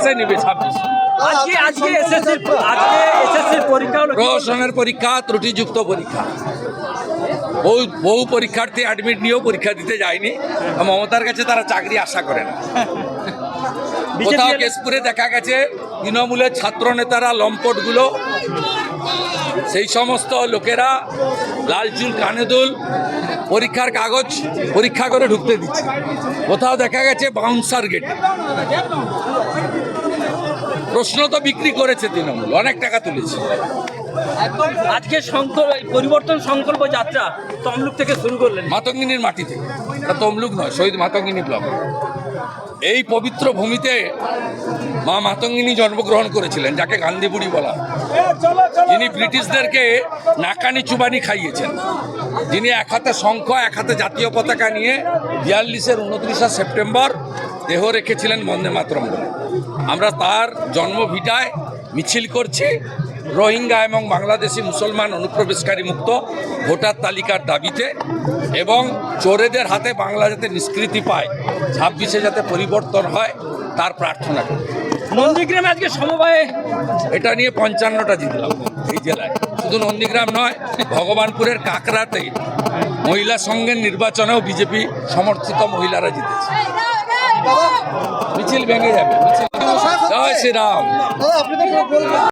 আকাশে নিবে ছাব্বিশ। আজকে আজকে এসএসসি আজকে এসএসসি পরীক্ষা হলো প্রহসনের পরীক্ষা ত্রুটিযুক্ত পরীক্ষা। বহু বহু পরীক্ষার্থী অ্যাডমিট নিয়েও পরীক্ষা দিতে যায়নি। মমতার কাছে তারা চাকরি আশা করে না। কোথাও কেশপুরে দেখা গেছে তৃণমূলের ছাত্র নেতারা লম্পটগুলো সেই সমস্ত লোকেরা লাল চুল কানে দুল পরীক্ষার কাগজ পরীক্ষা করে ঢুকতে দিচ্ছে। কোথাও দেখা গেছে বাউন্সার গেটে প্রশ্ন তো বিক্রি করেছে তৃণমূল অনেক টাকা তুলেছে। আজকে সংকল্প এই পরিবর্তন সংকল্প যাত্রা তমলুক থেকে শুরু করলেন। মাতঙ্গিনীর মাটি থেকে। তমলুক নয়, শহীদ মাতঙ্গিনী ব্লক। এই পবিত্র ভূমিতে মা মাতঙ্গিনী জন্মগ্রহণ করেছিলেন, যাকে গান্ধীবুড়ি বলা। যিনি ব্রিটিশদেরকে নাকানি চুবানি খাইয়েছেন। যিনি এক হাতে শঙ্খ, এক হাতে জাতীয় পতাকা নিয়ে বিয়াল্লিশের উনত্রিশে সেপ্টেম্বর দেহ রেখেছিলেন বন্দে মাতরম আমরা তার জন্মভিটায় মিছিল করছি। রোহিঙ্গা এবং বাংলাদেশি মুসলমান অনুপ্রবেশকারী মুক্ত ভোটার তালিকার দাবিতে এবং চোরেদের হাতে বাংলা যাতে নিষ্কৃতি পায় ছাব্বিশে যাতে পরিবর্তন হয় তার প্রার্থনা করি। নন্দীগ্রামে আজকে সমবায়ে এটা নিয়ে পঞ্চান্নটা জিতলাম এই জেলায়। শুধু নন্দীগ্রাম নয় ভগবানপুরের কাকরাতে মহিলা সংঘের নির্বাচনেও বিজেপি সমর্থিত মহিলারা জিতেছে। মিছিল ভেঙে যাবে মিছিল জয় শ্রীরাম।